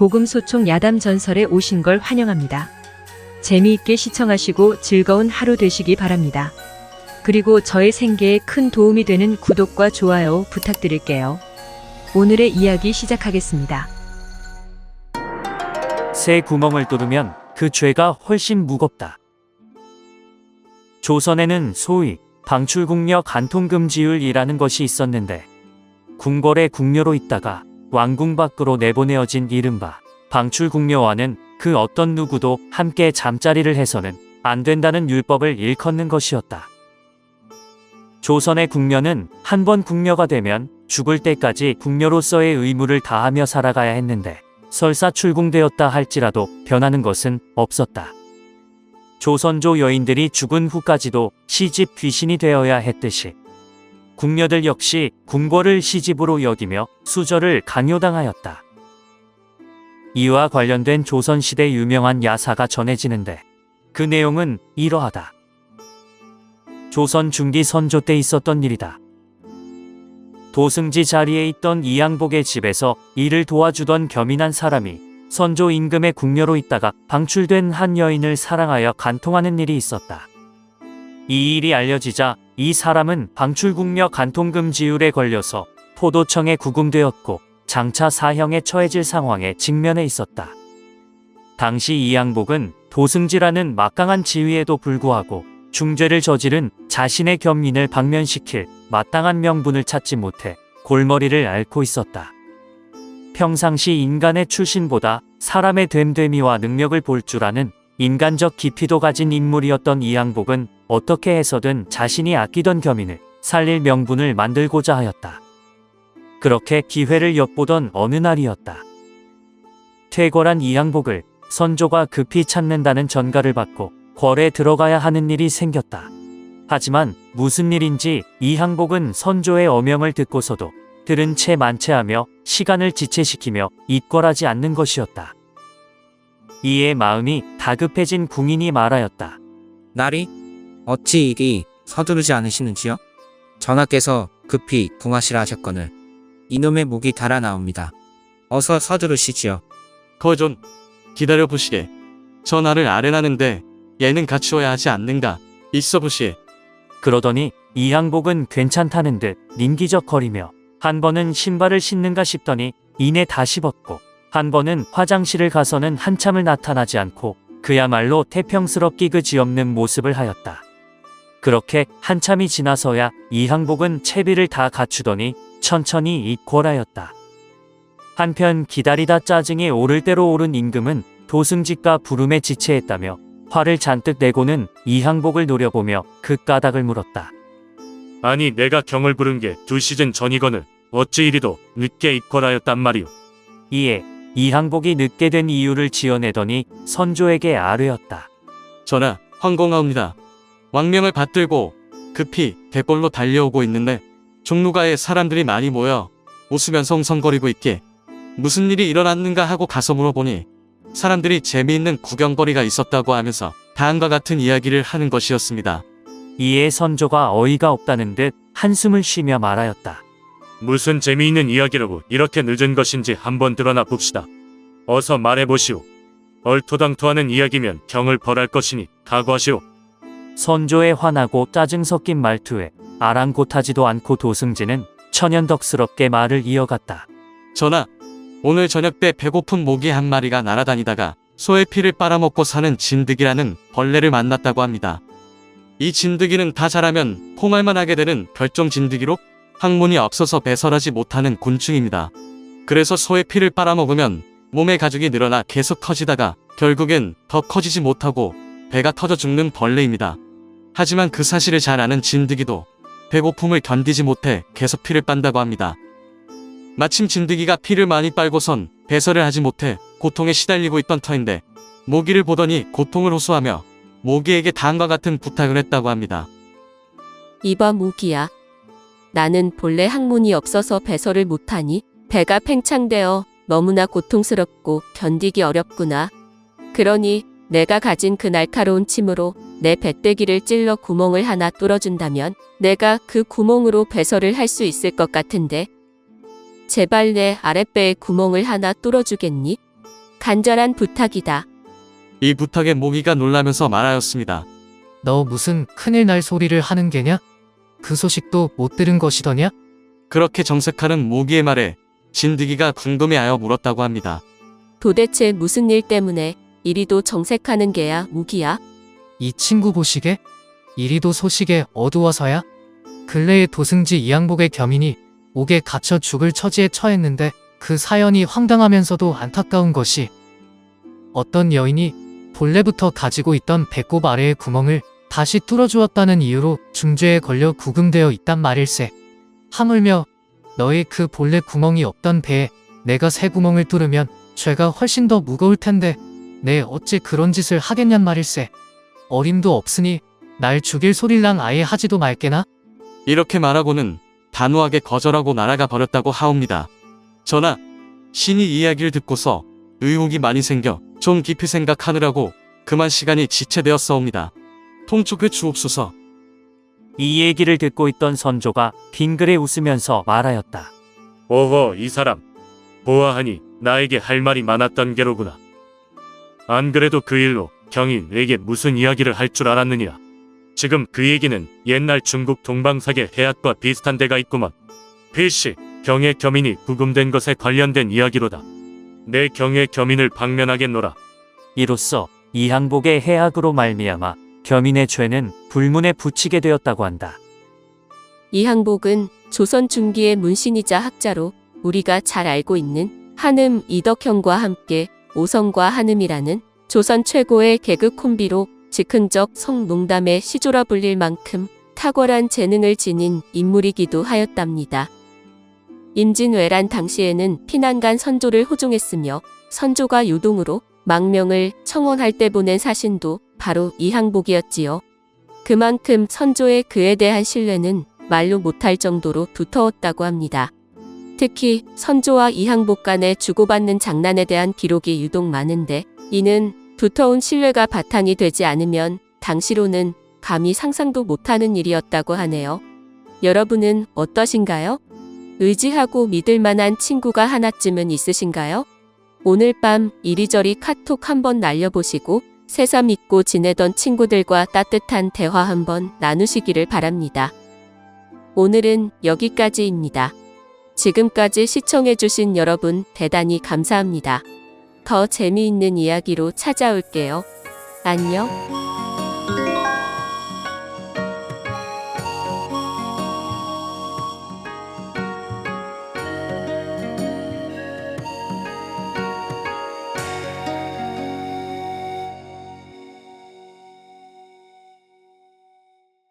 고금소총 야담 전설에 오신 걸 환영합니다. 재미있게 시청하시고 즐거운 하루 되시기 바랍니다. 그리고 저의 생계에 큰 도움이 되는 구독과 좋아요 부탁드릴게요. 오늘의 이야기 시작하겠습니다. 새 구멍을 뚫으면 그 죄가 훨씬 무겁다. 조선에는 소위 방출국녀 간통금지율이라는 것이 있었는데 궁궐의 궁녀로 있다가 왕궁 밖으로 내보내어진 이른바 방출국녀와는 그 어떤 누구도 함께 잠자리를 해서는 안 된다는 율법을 일컫는 것이었다. 조선의 궁녀는 한 번 궁녀가 되면 죽을 때까지 궁녀로서의 의무를 다하며 살아가야 했는데 설사 출궁되었다 할지라도 변하는 것은 없었다. 조선조 여인들이 죽은 후까지도 시집 귀신이 되어야 했듯이 궁녀들 역시 궁궐을 시집으로 여기며 수절을 강요당하였다. 이와 관련된 조선시대 유명한 야사가 전해지는데 그 내용은 이러하다. 조선 중기 선조 때 있었던 일이다. 도승지 자리에 있던 이양복의 집에서 일을 도와주던 겸인한 사람이 선조 임금의 궁녀로 있다가 방출된 한 여인을 사랑하여 간통하는 일이 있었다. 이 일이 알려지자 이 사람은 방출국녀 간통금지율에 걸려서 포도청에 구금되었고 장차 사형에 처해질 상황에 직면해 있었다. 당시 이양복은 도승지라는 막강한 지위에도 불구하고 중죄를 저지른 자신의 겸인을 방면시킬 마땅한 명분을 찾지 못해 골머리를 앓고 있었다. 평상시 인간의 출신보다 사람의 됨됨이와 능력을 볼 줄 아는 인간적 깊이도 가진 인물이었던 이양복은 어떻게 해서든 자신이 아끼던 겸인을 살릴 명분을 만들고자 하였다. 그렇게 기회를 엿보던 어느 날이었다. 퇴궐한 이양복을 선조가 급히 찾는다는 전가를 받고 궐에 들어가야 하는 일이 생겼다. 하지만 무슨 일인지 이항복은 선조의 어명을 듣고서도 들은 채 만체하며 시간을 지체시키며 입궐하지 않는 것이었다. 이에 마음이 다급해진 궁인이 말하였다. 나리, 어찌 이리 서두르지 않으시는지요? 전하께서 급히 궁하시라 하셨거늘 이놈의 목이 달아나옵니다. 어서 서두르시지요. 거좀 기다려 보시게. 전하를 아련하는데 얘는 갖추어야 하지 않는가. 있어 보시에. 그러더니 이항복은 괜찮다는 듯 님기적거리며 한 번은 신발을 신는가 싶더니 이내 다시 벗고 한 번은 화장실을 가서는 한참을 나타나지 않고 그야말로 태평스럽기 그지없는 모습을 하였다. 그렇게 한참이 지나서야 이항복은 채비를 다 갖추더니 천천히 입궐하였다. 한편 기다리다 짜증이 오를 대로 오른 임금은 도승직과 부름에 지체했다며 화를 잔뜩 내고는 이항복을 노려보며 그 까닭을 물었다. 아니 내가 경을 부른 게 두 시즌 전이거늘 어찌 이리도 늦게 입궐하였단 말이오. 이에 이항복이 늦게 된 이유를 지어내더니 선조에게 아뢰었다. 전하, 황공하옵니다. 왕명을 받들고 급히 대궐로 달려오고 있는데 종로가에 사람들이 많이 모여 웃으면서 웅성거리고 있기에 무슨 일이 일어났는가 하고 가서 물어보니 사람들이 재미있는 구경거리가 있었다고 하면서 다음과 같은 이야기를 하는 것이었습니다. 이에 선조가 어이가 없다는 듯 한숨을 쉬며 말하였다. 무슨 재미있는 이야기라고 이렇게 늦은 것인지 한번 드러나 봅시다. 어서 말해보시오. 얼토당토하는 이야기면 경을 벌할 것이니 각오하시오. 선조의 화나고 짜증 섞인 말투에 아랑곳하지도 않고 도승지는 천연덕스럽게 말을 이어갔다. 전하, 오늘 저녁 때 배고픈 모기 한 마리가 날아다니다가 소의 피를 빨아먹고 사는 진드기라는 벌레를 만났다고 합니다. 이 진드기는 다 자라면 콩알만 하게 되는 별종 진드기로 항문이 없어서 배설하지 못하는 곤충입니다. 그래서 소의 피를 빨아먹으면 몸의 가죽이 늘어나 계속 커지다가 결국엔 더 커지지 못하고 배가 터져 죽는 벌레입니다. 하지만 그 사실을 잘 아는 진드기도 배고픔을 견디지 못해 계속 피를 빤다고 합니다. 마침 진드기가 피를 많이 빨고선 배설을 하지 못해 고통에 시달리고 있던 터인데 모기를 보더니 고통을 호소하며 모기에게 다음과 같은 부탁을 했다고 합니다. 이봐 모기야. 나는 본래 항문이 없어서 배설을 못하니 배가 팽창되어 너무나 고통스럽고 견디기 어렵구나. 그러니 내가 가진 그 날카로운 침으로 내 배때기를 찔러 구멍을 하나 뚫어준다면 내가 그 구멍으로 배설을 할 수 있을 것 같은데. 제발 내 아랫배에 구멍을 하나 뚫어주겠니? 간절한 부탁이다. 이 부탁에 모기가 놀라면서 말하였습니다. 너 무슨 큰일 날 소리를 하는 게냐? 그 소식도 못 들은 것이더냐? 그렇게 정색하는 모기의 말에 진드기가 궁금해하여 물었다고 합니다. 도대체 무슨 일 때문에 이리도 정색하는 게야, 무기야? 이 친구 보시게? 이리도 소식에 어두워서야? 근래에 도승지 이양복의 겸인이 옥에 갇혀 죽을 처지에 처했는데 그 사연이 황당하면서도 안타까운 것이 어떤 여인이 본래부터 가지고 있던 배꼽 아래의 구멍을 다시 뚫어주었다는 이유로 중죄에 걸려 구금되어 있단 말일세. 하물며 너의 그 본래 구멍이 없던 배에 내가 새 구멍을 뚫으면 죄가 훨씬 더 무거울 텐데 내 어찌 그런 짓을 하겠냔 말일세. 어림도 없으니 날 죽일 소릴랑 아예 하지도 말게나? 이렇게 말하고는 단호하게 거절하고 날아가 버렸다고 하옵니다. 전하, 신이 이야기를 듣고서 의혹이 많이 생겨 좀 깊이 생각하느라고 그만 시간이 지체되었사옵니다. 통촉해 주옵소서. 이 얘기를 듣고 있던 선조가 빙그레 웃으면서 말하였다. 오호 이 사람 보아하니 나에게 할 말이 많았던 게로구나. 안 그래도 그 일로 경이 내게 무슨 이야기를 할 줄 알았느냐. 지금 그 얘기는 옛날 중국 동방사계 해악과 비슷한 데가 있구먼. 필시 경의 겸인이 구금된 것에 관련된 이야기로다. 내 경의 겸인을 방면하겠노라. 이로써 이항복의 해악으로 말미암아 겸인의 죄는 불문에 붙이게 되었다고 한다. 이 항복은 조선 중기의 문신이자 학자로 우리가 잘 알고 있는 한음 이덕형과 함께 오성과 한음이라는 조선 최고의 개그 콤비로 즉흥적 성농담의 시조라 불릴 만큼 탁월한 재능을 지닌 인물이기도 하였답니다. 임진왜란 당시에는 피난간 선조를 호종했으며 선조가 유동으로 망명을 청원할 때 보낸 사신도 바로 이 항복이었지요. 그만큼 선조의 그에 대한 신뢰는 말로 못할 정도로 두터웠다고 합니다. 특히 선조와 이항복 간에 주고받는 장난에 대한 기록이 유독 많은데 이는 두터운 신뢰가 바탕이 되지 않으면 당시로는 감히 상상도 못하는 일이었다고 하네요. 여러분은 어떠신가요? 의지하고 믿을 만한 친구가 하나쯤은 있으신가요? 오늘 밤 이리저리 카톡 한번 날려보시고 새삼 잊고 지내던 친구들과 따뜻한 대화 한번 나누시기를 바랍니다. 오늘은 여기까지입니다. 지금까지 시청해주신 여러분 대단히 감사합니다. 더 재미있는 이야기로 찾아올게요. 안녕.